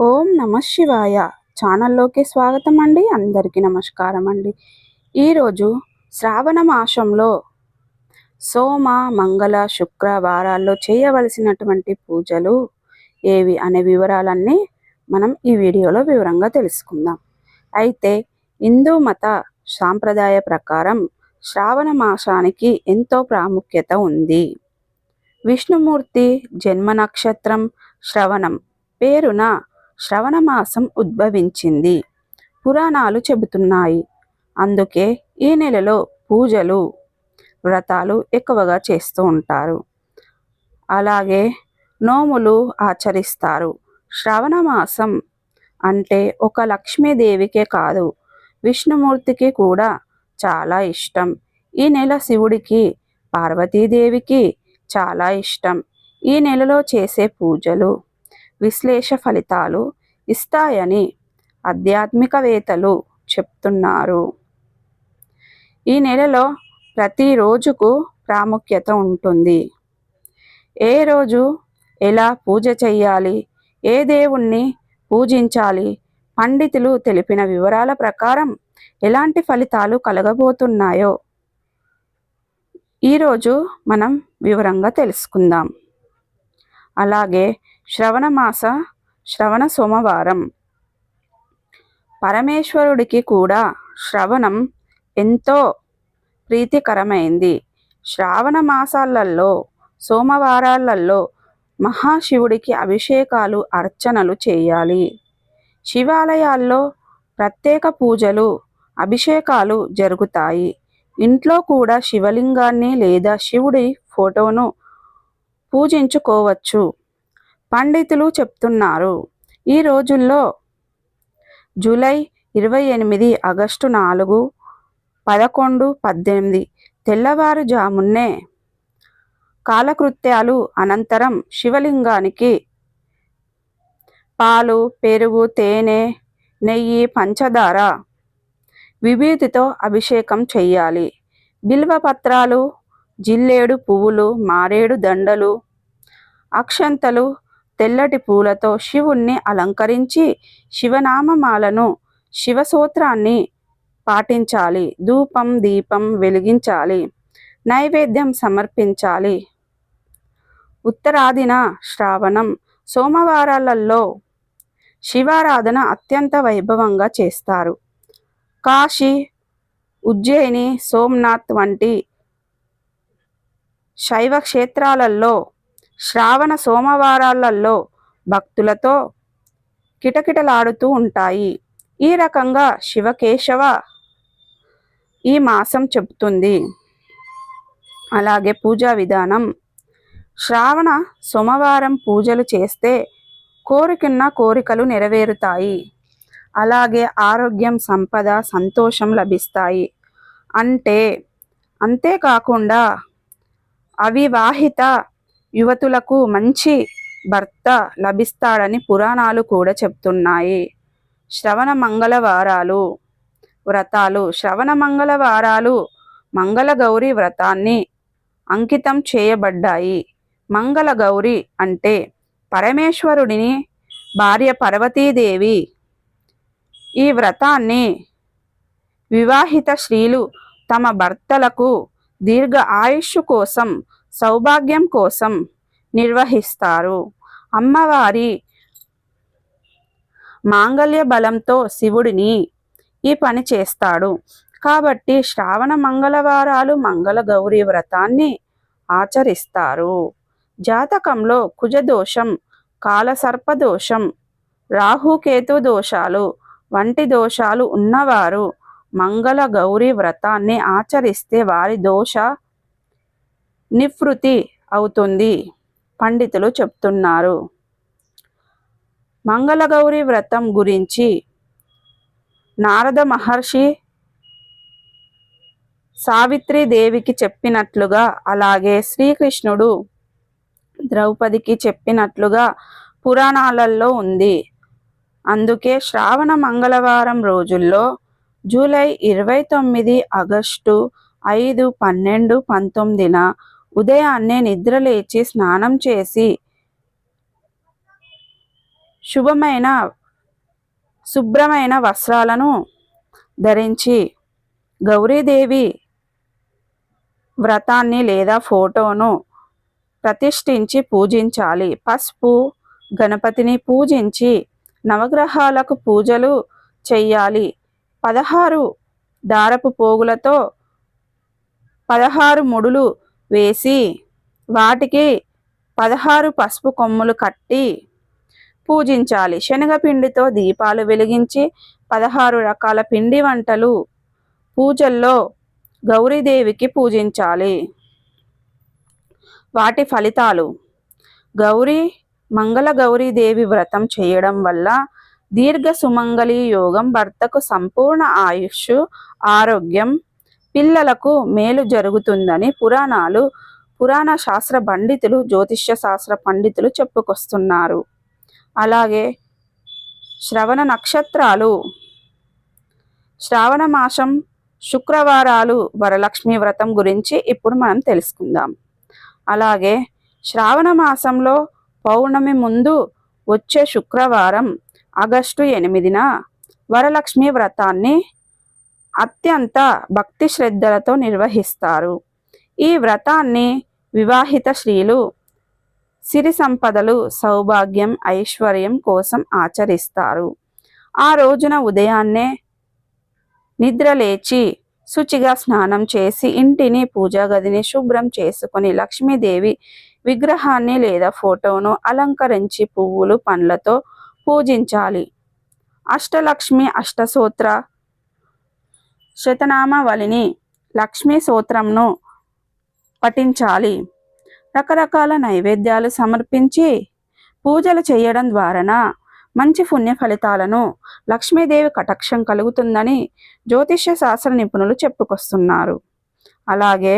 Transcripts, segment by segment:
ఓం నమ శివాయ. ఛానల్లోకి స్వాగతం అండి అందరికీ నమస్కారం అండి ఈరోజు శ్రావణ మాసంలో సోమ మంగళ శుక్ర వారాల్లో చేయవలసినటువంటి పూజలు ఏవి అనే వివరాలన్నీ మనం ఈ వీడియోలో వివరంగా తెలుసుకుందాం. అయితే హిందూ మత సాంప్రదాయ ప్రకారం శ్రావణ మాసానికి ఎంతో ప్రాముఖ్యత ఉంది. విష్ణుమూర్తి జన్మ నక్షత్రం శ్రవణం పేరున శ్రవణ మాసం ఉద్భవించింది. పురాణాలు చెబుతున్నాయి. అందుకే ఈ నెలలో పూజలు వ్రతాలు ఎక్కువగా చేస్తూ ఉంటారు. అలాగే నోములు ఆచరిస్తారు. శ్రవణ మాసం అంటే ఒక లక్ష్మీదేవికే కాదు విష్ణుమూర్తికి కూడా చాలా ఇష్టం. ఈ నెల శివుడికి పార్వతీదేవికి చాలా ఇష్టం. ఈ నెలలో చేసే పూజలు విశ్లేష ఫలితాలు ఇస్తాయని ఆధ్యాత్మికవేత్తలు చెప్తున్నారు. ఈ నెలలో ప్రతి రోజుకు ప్రాముఖ్యత ఉంటుంది. ఏ రోజు ఎలా పూజ చేయాలి ఏ దేవుణ్ణి పూజించాలి? పండితులు తెలిపిన వివరాల ప్రకారం ఎలాంటి ఫలితాలు కలగబోతున్నాయో ఈరోజు మనం వివరంగా తెలుసుకుందాం. అలాగే శ్రవణ మాస శ్రవణ సోమవారం. పరమేశ్వరుడికి కూడా శ్రవణం ఎంతో ప్రీతికరమైంది. శ్రావణ మాసాలలో సోమవారాలలో మహాశివుడికి అభిషేకాలు అర్చనలు చేయాలి. శివాలయాల్లో ప్రత్యేక పూజలు అభిషేకాలు జరుగుతాయి. ఇంట్లో కూడా శివలింగాన్ని లేదా శివుడి ఫోటోను పూజించుకోవచ్చు. పండితులు చెప్తున్నారు. ఈ రోజుల్లో జూలై ఇరవై ఎనిమిది ఆగస్టు నాలుగు పదకొండు పద్దెనిమిది తెల్లవారుజామున్నే కాలకృత్యాలు అనంతరం శివలింగానికి పాలు పెరుగు తేనె నెయ్యి పంచదార విభూతితో అభిషేకం చెయ్యాలి. బిల్వపత్రాలు జిల్లేడు పువ్వులు మారేడు దండలు అక్షంతలు తెల్లటి పూలతో శివుణ్ణి అలంకరించి శివనామమాలను శివసూత్రాన్ని పాటించాలి. ధూపం దీపం వెలిగించాలి. నైవేద్యం సమర్పించాలి. ఉత్తరాదిన శ్రావణం సోమవారాలలో శివారాధన అత్యంత వైభవంగా చేస్తారు. కాశీ ఉజ్జయిని సోమనాథ్ వంటి శైవ క్షేత్రాలలో శ్రావణ సోమవారాలలో భక్తులతో కిటకిటలాడుతూ ఉంటాయి. ఈ రకంగా శివకేశవ ఈ మాసం చెబుతుంది. అలాగే పూజా విధానం. శ్రావణ సోమవారం పూజలు చేస్తే కోరికున్న కోరికలు నెరవేరుతాయి. అలాగే ఆరోగ్యం సంపద సంతోషం లభిస్తాయి. అంటే అంతేకాకుండా అవివాహిత యువతులకు మంచి భర్త లభిస్తాడని పురాణాలు కూడా చెప్తున్నాయి. శ్రవణ మంగళవారాలు వ్రతాలు. శ్రవణ మంగళవారాలు మంగళగౌరి వ్రతాన్ని అంకితం చేయబడ్డాయి. మంగళగౌరి అంటే పరమేశ్వరుడిని భార్య పార్వతీదేవి ఈ వ్రతాన్ని వివాహిత స్త్రీలు తమ భర్తలకు దీర్ఘ ఆయుష్ కోసం సౌభాగ్యం కోసం నిర్వహిస్తారు. అమ్మవారి మాంగళ్య బలంతో శివుడిని ఈ పని చేస్తాడు. కాబట్టి శ్రావణ మంగళవారాలు మంగళ గౌరీ వ్రతాన్ని ఆచరిస్తారు. జాతకంలో కుజదోషం కాలసర్పదోషం రాహుకేతు దోషాలు వంటి దోషాలు ఉన్నవారు మంగళ గౌరీ వ్రతాన్ని ఆచరిస్తే వారి దోష నివృత్తి అవుతుంది. పండితులు చెప్తున్నారు. మంగళగౌరి వ్రతం గురించి నారద మహర్షి సావిత్రిదేవికి చెప్పినట్లుగా అలాగే శ్రీకృష్ణుడు ద్రౌపదికి చెప్పినట్లుగా పురాణాలలో ఉంది. అందుకే శ్రావణ మంగళవారం రోజుల్లో జూలై ఇరవై తొమ్మిది ఆగస్టు ఐదు పన్నెండు పంతొమ్మిదిన ఉదయాన్నే నిద్రలేచి స్నానం చేసి శుభమైన శుభ్రమైన వస్త్రాలను ధరించి గౌరీదేవి వ్రతాన్ని లేదా ఫోటోను ప్రతిష్ఠించి పూజించాలి. పసుపు గణపతిని పూజించి నవగ్రహాలకు పూజలు చెయ్యాలి. పదహారు దారపు పోగులతో పదహారు ముడులు వేసి వాటికి పదహారు పసుపు కొమ్ములు కట్టి పూజించాలి. శనగపిండితో దీపాలు వెలిగించి పదహారు రకాల పిండి వంటలు పూజల్లో గౌరీదేవికి పూజించాలి. వాటి ఫలితాలు. గౌరీ మంగళ గౌరీదేవి వ్రతం చేయడం వల్ల దీర్ఘ సుమంగళి యోగం భర్తకు సంపూర్ణ ఆయుష్ ఆరోగ్యం పిల్లలకు మేలు జరుగుతుందని పురాణాలు పురాణ శాస్త్ర పండితులు జ్యోతిష్య శాస్త్ర పండితులు చెప్పుకొస్తున్నారు. అలాగే శ్రవణ నక్షత్రాలు శ్రావణ మాసం శుక్రవారాలు వరలక్ష్మి వ్రతం గురించి ఇప్పుడు మనం తెలుసుకుందాం. అలాగే శ్రావణ మాసంలో పౌర్ణమి ముందు వచ్చే శుక్రవారం ఆగస్టు ఎనిమిదిన వరలక్ష్మి వ్రతాన్ని అత్యంత భక్తి శ్రద్ధలతో నిర్వహిస్తారు. ఈ వ్రతాన్ని వివాహిత స్త్రీలు సిరి సంపదలు సౌభాగ్యం ఐశ్వర్యం కోసం ఆచరిస్తారు. ఆ రోజున ఉదయాన్నే నిద్రలేచి శుచిగా స్నానం చేసి ఇంటిని పూజా గదిని శుభ్రం చేసుకుని లక్ష్మీదేవి విగ్రహాన్ని లేదా ఫోటోను అలంకరించి పువ్వులు పండ్లతో పూజించాలి. అష్టలక్ష్మి అష్టసూత్ర శతనామావళిని లక్ష్మీ సూత్రంను పఠించాలి. రకరకాల నైవేద్యాలు సమర్పించి పూజలు చేయడం ద్వారా మంచి పుణ్య ఫలితాలను లక్ష్మీదేవి కటాక్షం కలుగుతుందని జ్యోతిష్య శాస్త్ర నిపుణులు చెప్పుకొస్తున్నారు. అలాగే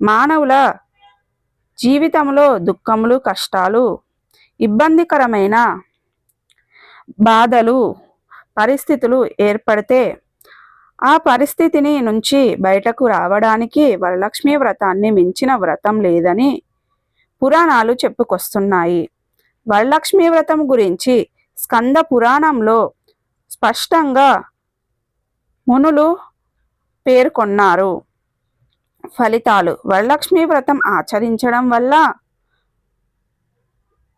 మానవుల జీవితంలో దుఃఖములు కష్టాలు ఇబ్బందికరమైన బాధలు పరిస్థితులు ఏర్పడితే ఆ పరిస్థితిని నుంచి బయటకు రావడానికి వరలక్ష్మి వ్రతాన్ని మించిన వ్రతం లేదని పురాణాలు చెప్పుకొస్తున్నాయి. వరలక్ష్మి వ్రతం గురించి స్కంద పురాణంలో స్పష్టంగా మునులు పేర్కొన్నారు. ఫలితాలు. వరలక్ష్మి వ్రతం ఆచరించడం వల్ల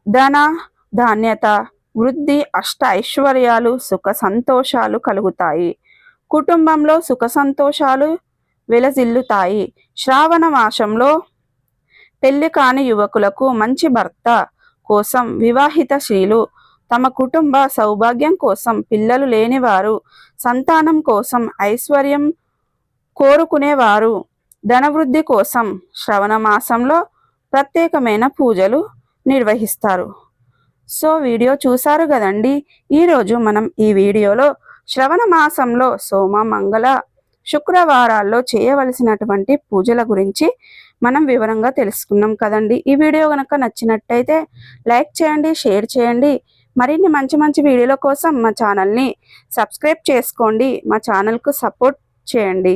ధన ధాన్యత వృద్ధి అష్ట ఐశ్వర్యాలు సుఖ సంతోషాలు కలుగుతాయి. కుటుంబంలో సుఖ సంతోషాలు వెలజిల్లుతాయి. శ్రావణ మాసంలో పెళ్ళి కాని యువకులకు మంచి భర్త కోసం వివాహిత స్త్రీలు తమ కుటుంబ సౌభాగ్యం కోసం పిల్లలు లేనివారు సంతానం కోసం ఐశ్వర్యం కోరుకునేవారు. ధనవృద్ధి కోసం శ్రవణ మాసంలో ప్రత్యేకమైన పూజలు నిర్వహిస్తారు. సో వీడియో చూసారు కదండి? ఈరోజు మనం ఈ వీడియోలో శ్రవణ మాసంలో సోమ మంగళ శుక్రవారాల్లో చేయవలసినటువంటి పూజల గురించి మనం వివరంగా తెలుసుకున్నాం కదండి. ఈ వీడియో కనుక నచ్చినట్టయితే లైక్ చేయండి షేర్ చేయండి. మరిన్ని మంచి మంచి వీడియోల కోసం మా ఛానల్ని సబ్స్క్రైబ్ చేసుకోండి. మా ఛానల్కు సపోర్ట్ చేయండి.